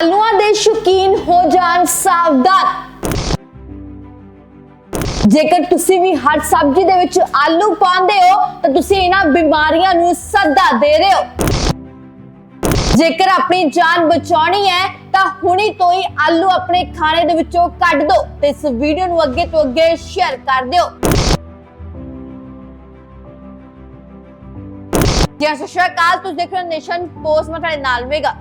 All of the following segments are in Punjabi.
ਆਲੂਆਂ ਦੇ ਸ਼ੌਕੀਨ ਹੋ ਜਾਣ ਸਾਵਧਾਨ। ਜੇਕਰ ਤੁਸੀਂ ਵੀ ਹਰ ਸਬਜ਼ੀ ਦੇ ਵਿੱਚ ਆਲੂ ਪਾਉਂਦੇ ਹੋ, ਤਾਂ ਤੁਸੀਂ ਇਹਨਾਂ ਬਿਮਾਰੀਆਂ ਨੂੰ ਸੱਦਾ ਦੇ ਰਹੇ ਹੋ। ਜੇਕਰ ਆਪਣੀ ਜਾਨ ਬਚਾਉਣੀ ਹੈ, ਤਾਂ ਹੁਣੀ ਤੋਂ ਹੀ ਆਲੂ ਆਪਣੇ ਖਾਣੇ ਦੇ ਵਿੱਚੋਂ ਕੱਢ ਦਿਓ ਤੇ ਇਸ ਵੀਡੀਓ ਨੂੰ ਅੱਗੇ ਤੋਂ ਅੱਗੇ ਸ਼ੇਅਰ ਕਰ ਦਿਓ। ਜੈ ਸਤਿ ਸ਼੍ਰੀ ਅਕਾਲ। ਤੁਸੀਂ ਦੇਖ ਰਹੇ ਹੋ ਨੇਸ਼ਨ ਪੋਸਟ, ਮੈਂ ਤੁਹਾਡੇ ਨਾਲ ਮੇਗਾ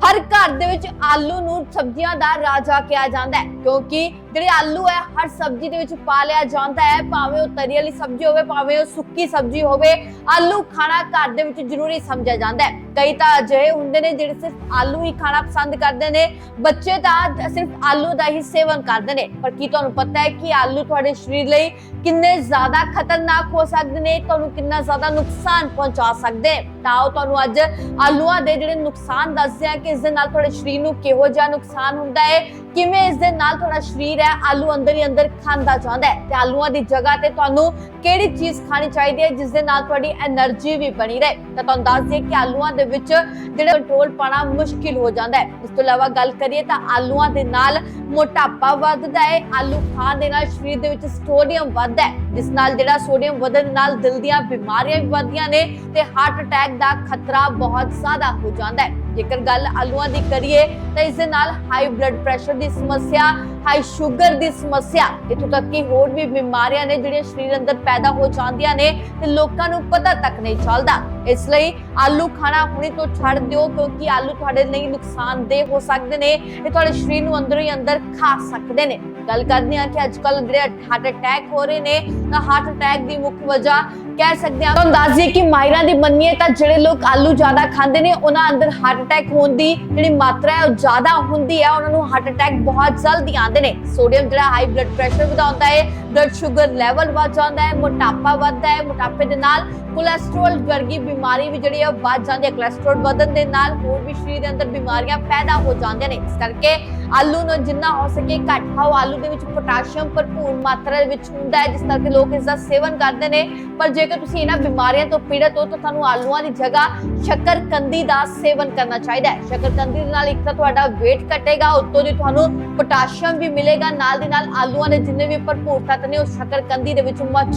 ਹਰ ਘਰ ਦੇ ਵਿੱਚ ਆਲੂ ਨੂੰ ਸਬਜ਼ੀਆਂ ਦਾ ਰਾਜਾ ਕਿਹਾ ਜਾਂਦਾ ਹੈ ਕਿਉਂਕਿ ਜਿਹੜੇ ਆਲੂ ਹੈ ਹਰ ਸਬਜ਼ੀ ਦੇ ਵਿੱਚ ਪਾ ਲਿਆ ਜਾਂਦਾ ਹੈ, ਭਾਵੇਂ ਉਹ ਤਰੀ ਵਾਲੀ ਸਬਜ਼ੀ ਹੋਵੇ, ਭਾਵੇਂ ਉਹ ਸੁੱਕੀ ਸਬਜ਼ੀ ਹੋਵੇ, ਆਲੂ ਖਾਣਾ ਘਰ ਦੇ ਵਿੱਚ ਜ਼ਰੂਰੀ ਸਮਝਿਆ ਜਾਂਦਾ ਹੈ। ਕਈ ਤਾਂ ਅਜਿਹੇ ਹੁੰਦੇ ਨੇ ਜਿਹੜੇ ਸਿਰਫ ਆਲੂ ਹੀ ਖਾਣਾ ਪਸੰਦ ਕਰਦੇ ਨੇ, ਬੱਚੇ ਤਾਂ ਸਿਰਫ ਆਲੂ ਦਾ ਹੀ ਸੇਵਨ ਕਰਦੇ ਨੇ। ਪਰ ਕੀ ਤੁਹਾਨੂੰ ਪਤਾ ਹੈ ਕਿ ਆਲੂ ਤੁਹਾਡੇ ਸਰੀਰ ਲਈ ਕਿੰਨੇ ਜ਼ਿਆਦਾ ਖਤਰਨਾਕ ਹੋ ਸਕਦੇ ਨੇ, ਤੁਹਾਨੂੰ ਕਿੰਨਾ ਜ਼ਿਆਦਾ ਨੁਕਸਾਨ ਪਹੁੰਚਾ ਸਕਦੇ ਨੇ? ਤਾਂ ਉਹ ਤੁਹਾਨੂੰ ਅੱਜ ਆਲੂਆਂ ਦੇ ਜਿਹੜੇ ਨੁਕਸਾਨ ਦੱਸਦੇ ਆ ਕਿ ਇਸ ਦੇ ਨਾਲ ਤੁਹਾਡੇ ਸਰੀਰ ਨੂੰ ਕਿਹੋ ਜਿਹਾ ਨੁਕਸਾਨ ਹੁੰਦਾ ਹੈ ਕਿਵੇਂ ਇਸ ਦੇ ਨਾਲ ਤੁਹਾਡਾ ਸਰੀਰ ਹੈ? ਆਲੂ ਅੰਦਰ ਹੀ ਅੰਦਰ ਖਾਂਦਾ ਜਾਂਦਾ ਹੈ। ਤੇ ਆਲੂਆਂ ਦੀ ਜਗ੍ਹਾ ਤੇ ਤੁਹਾਨੂੰ ਕਿਹੜੀ ਚੀਜ਼ ਖਾਣੀ ਚਾਹੀਦੀ ਹੈ, ਜਿਸ ਦੇ ਨਾਲ ਤੁਹਾਡੀ એનર્ਜੀ ਵੀ ਬਣੀ ਰਹੇ? ਤਾਂ ਤੁਹਾਨੂੰ ਦੱਸ ਦਈਏ ਕਿ ਆਲੂਆਂ ਦੇ ਵਿੱਚ ਜਿਹੜਾ ਕੰਟਰੋਲ ਪਾਣਾ ਮੁਸ਼ਕਿਲ ਹੋ ਜਾਂਦਾ ਹੈ। ਇਸ ਤੋਂ ਇਲਾਵਾ ਗੱਲ ਕਰੀਏ ਤਾਂ ਆਲੂਆਂ ਦੇ ਨਾਲ ਮੋਟਾਪਾ ਵੱਧਦਾ ਹੈ। ਆਲੂ ਖਾਣ ਦੇ ਨਾਲ ਸਰੀਰ ਦੇ ਵਿੱਚ ਸੋਡੀਅਮ ਵੱਧਦਾ ਹੈ, ਜਿਸ ਨਾਲ ਜਿਹੜਾ ਸੋਡੀਅਮ ਵਧਣ ਨਾਲ ਦਿਲ ਦੀਆਂ ਬਿਮਾਰੀਆਂ ਵੀ ਵੱਧਦੀਆਂ ਨੇ ਤੇ ਹਾਰਟ ਅਟੈਕ ਦਾ ਖਤਰਾ ਬਹੁਤ ਜ਼ਿਆਦਾ ਹੋ ਜਾਂਦਾ ਹੈ। ਜੇਕਰ ਗੱਲ ਆਲੂਆਂ ਦੀ ਕਰੀਏ, ਤਾਂ ਇਸ ਦੇ ਨਾਲ ਹਾਈ ਬਲੱਡ ਪ੍ਰੈਸ਼ਰ ਦੀ ਸਮੱਸਿਆ ਹਾਈ ਸ਼ੂਗਰ ਦੀ ਸਮੱਸਿਆ, ਇਥੋਂ ਤੱਕ ਕਿ ਹੋਰ ਵੀ ਬਿਮਾਰੀਆਂ ਨੇ ਜਿਹੜੀਆਂ ਸਰੀਰ ਅੰਦਰ ਪੈਦਾ ਹੋ ਜਾਂਦੀਆਂ ਨੇ ਤੇ ਲੋਕਾਂ ਨੂੰ ਪਤਾ ਤੱਕ ਨਹੀਂ ਚੱਲਦਾ। ਇਸ ਲਈ ਆਲੂ ਖਾਣਾ ਹੁਣੇ ਤੋਂ ਛੱਡ ਦਿਓ, ਕਿਉਂਕਿ ਆਲੂ ਤੁਹਾਡੇ ਲਈ ਨੁਕਸਾਨਦੇਹ ਹੋ ਸਕਦੇ ਨੇ ਇਹ ਤੁਹਾਡੇ ਸਰੀਰ ਨੂੰ ਅੰਦਰੋਂ ਹੀ ਅੰਦਰ ਖਾ ਸਕਦੇ ਨੇ। ਗੱਲ ਕਰਦੇ ਹਾਂ ਕਿ ਅੱਜ ਕੱਲ ਜਿਹੜੇ ਹਾਰਟ ਅਟੈਕ ਹੋ ਰਹੇ ਨੇ, ਤਾਂ ਹਾਰਟ ਅਟੈਕ ਦੀ ਮੁੱਖ ਵਜ੍ਹਾ ਕਹਿ ਸਕਦੇ ਹਾਂ। ਤੁਹਾਨੂੰ ਦੱਸ ਦਈਏ ਕਿ ਮਾਹਿਰਾਂ ਦੀ ਮੰਨੀਏ ਤਾਂ ਜਿਹੜੇ ਲੋਕ ਆਲੂ ਜ਼ਿਆਦਾ ਖਾਂਦੇ ਨੇ, ਉਹਨਾਂ ਅੰਦਰ ਹਾਰਟ ਅਟੈਕ ਹੋਣ ਦੀ ਜਿਹੜੀ ਮਾਤਰਾ ਹੈ ਉਹ ਜ਼ਿਆਦਾ ਹੁੰਦੀ ਹੈ। ਉਹਨਾਂ ਨੂੰ ਹਾਰਟ ਅਟੈਕ ਬਹੁਤ ਜਲਦੀ ਆਉਂਦੇ ਨੇ। ਸੋਡੀਅਮ ਜਿਹੜਾ ਹਾਈ ਬਲੱਡ ਪ੍ਰੈਸ਼ਰ ਵਧਾਉਂਦਾ ਹੈ ਬਲੱਡ ਸ਼ੂਗਰ ਲੈਵਲ ਵੱਧ ਜਾਂਦਾ ਹੈ, ਮੋਟਾਪਾ ਵੱਧਦਾ ਹੈ। ਮੋਟਾਪੇ ਦੇ ਨਾਲ ਕੋਲੇਸਟ੍ਰੋਲ ਵਰਗੀ ਬਿਮਾਰੀ ਵੀ ਜਿਹੜੀ ਹੈ ਵੱਧ ਜਾਂਦੀ ਹੈ। ਕੋਲੇਸਟ੍ਰੋਲ ਵਧਣ ਦੇ ਨਾਲ ਹੋਰ ਵੀ ਸਰੀਰ ਦੇ ਅੰਦਰ ਬਿਮਾਰੀਆਂ ਪੈਦਾ ਹੋ ਜਾਂਦੀਆਂ ਨੇ। ਇਸ ਕਰਕੇ ਆਲੂ ਨੂੰ ਜਿੰਨਾ ਹੋ ਸਕੇ ਘੱਟ ਖਾਓ। ਆਲੂ ਦੇ ਵਿੱਚ ਪੋਟਾਸ਼ੀਅਮ ਭਰਪੂਰ ਮਾਤਰਾ ਦੇ ਵਿੱਚ ਹੁੰਦਾ ਹੈ, ਜਿਸ ਕਰਕੇ ਲੋਕ ਇਸ ਦਾ ਸੇਵਨ ਕਰਦੇ ਨੇ। ਪਰ ਜੇਕਰ ਤੁਸੀਂ ਇਹਨਾਂ ਬਿਮਾਰੀਆਂ ਤੋਂ ਪੀੜਤ ਹੋ ਤਾਂ ਤੁਹਾਨੂੰ ਆਲੂਆਂ ਦੀ ਜਗ੍ਹਾ ਸ਼ੱਕਰਕੰਦੀ ਦਾ ਸੇਵਨ ਕਰਨਾ ਚਾਹੀਦਾ ਹੈ। ਸ਼ੱਕਰਕੰਦੀ ਦੇ ਨਾਲ ਇੱਕ ਤਾਂ ਤੁਹਾਡਾ weight ਘਟੇਗਾ, ਉੱਤੋਂ ਦੀ ਤੁਹਾਨੂੰ ਪੋਟਾਸ਼ੀਅਮ ਵੀ ਮਿਲੇਗਾ, ਨਾਲ ਦੀ ਨਾਲ ਆਲੂਆਂ ਦੇ ਜਿੰਨੇ ਵੀ ਭਰਪੂਰ ਤੱਤ ਨੇ ਉਹ ਸ਼ੱਕਰਕੰਦੀ ਦੇ ਵਿੱਚ ਮੌਜੂਦ